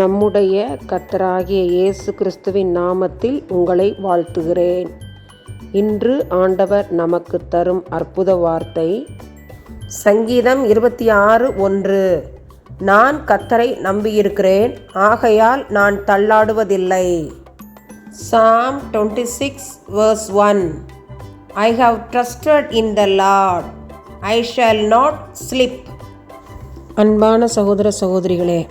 நம்முடைய கத்தராகிய இயேசு கிறிஸ்துவின் நாமத்தில் உங்களை வாழ்த்துகிறேன். இன்று ஆண்டவர் நமக்கு தரும் அற்புத வார்த்தை சங்கீதம் இருபத்தி ஆறு ஒன்று. நான் கத்தரை நம்பியிருக்கிறேன் ஆகையால் நான் தள்ளாடுவதில்லை. Psalm twenty six verse one I have trusted in the Lord I shall not slip அன்பான சகோதர சகோதரிகளே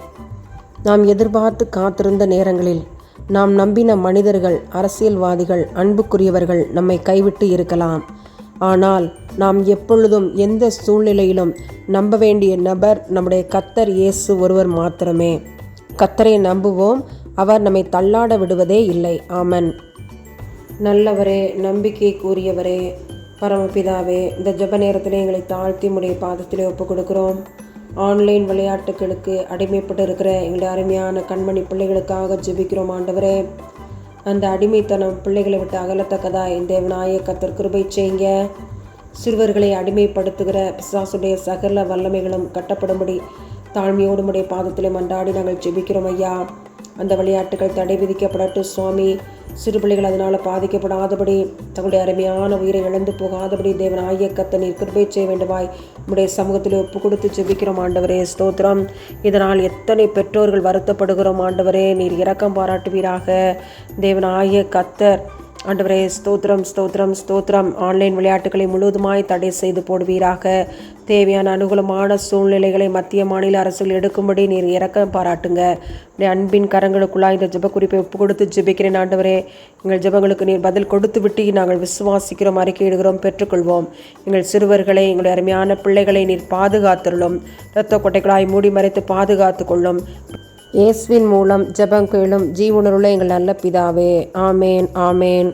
நாம் எதிர்பார்த்து காத்திருந்த நேரங்களில் நாம் நம்பின மனிதர்கள் அரசியல்வாதிகள் அன்புக்குரியவர்கள் நம்மை கைவிட்டு இருக்கலாம். ஆனால் நாம் எப்பொழுதும் எந்த சூழ்நிலையிலும் நம்ப வேண்டிய நபர் நம்முடைய கத்தர் இயேசு ஒருவர் மாத்திரமே. கத்தரை நம்புவோம் அவர் நம்மை தள்ளாட விடுவதே இல்லை. ஆமன். நல்லவரே நம்பிக்கை கூறியவரே பரமபிதாவே இந்த ஜெப நேரத்திலே எங்களை தாழ்த்தி முடைய பாதத்திலே ஒப்புக் கொடுக்கிறோம் ஆன்லைன் விளையாட்டுகளுக்கு அடிமைப்பட்டு இருக்கிற எங்களுடைய அருமையான கண்மணி பிள்ளைகளுக்காக ஜெபிக்கிறோம் ஆண்டவரே. அந்த அடிமைத்தனம் பிள்ளைகளை விட்டு அகலத்தக்கதா? இந்த விநாயகத்தர் கிருபை செய்யுங்க. சிறுவர்களை அடிமைப்படுத்துகிற பிசாசுடைய சகல வல்லமைகளும் கட்டப்படும்படி தாழ்மையோடு உடைய பாதத்திலே மன்றாடி நாங்கள் ஜெபிக்கிறோம் ஐயா. அந்த விளையாட்டுகள் தடை விதிக்கப்படட்டும் சுவாமி. சிறு பிள்ளைகள் அதனால் பாதிக்கப்படாதபடி தங்களுடைய அருமையான உயிரை இழந்து போகாதபடி தேவன் ஆகிய கத்த நீர் கிருபை செய்ய வேண்டுமாய் உடைய சமூகத்தில் ஒப்பு கொடுத்து ஜெபிக்கிறோம். ஆண்டவரே ஸ்தோத்திரம். இதனால் எத்தனை பெற்றோர்கள் வருத்தப்படுகிறோம். ஆண்டவரே நீர் இரக்கம் பாராட்டுவீராக. தேவன் ஆகிய கத்தர் ஆண்டவரே ஸ்தோத்திரம் ஸ்தோத்திரம் ஸ்தோத்திரம். ஆன்லைன் விளையாட்டுகளை முழுவதுமாய் தடை செய்து போடுவீராக. தேவையான அனுகூலமான சூழ்நிலைகளை மத்திய மாநில அரசுகள் எடுக்கும்படி நீர் இறக்கம் பாராட்டுங்க. அன்பின் கரங்களுக்குள்ளாய் இந்த ஜெப குறிப்பை ஒப்பு கொடுத்து ஜெபிக்கிறேன் ஆண்டவரே. எங்கள் ஜெபங்களுக்கு நீர் பதில் கொடுத்து விட்டு நாங்கள் விசுவாசிக்கிறோம் அறிக்கையிடுகிறோம் பெற்றுக்கொள்வோம். எங்கள் சிறுவர்களை எங்களுடைய அருமையான பிள்ளைகளை நீர் பாதுகாத்துள்ளும் இரத்த கொட்டைகளாய் மூடி மறைத்து பாதுகாத்து கொள்ளும் இயேசுவின் மூலம் ஜெபம் கேளும் ஜீவனுள்ள எங்கள் நல்ல பிதாவே. ஆமேன் ஆமேன்.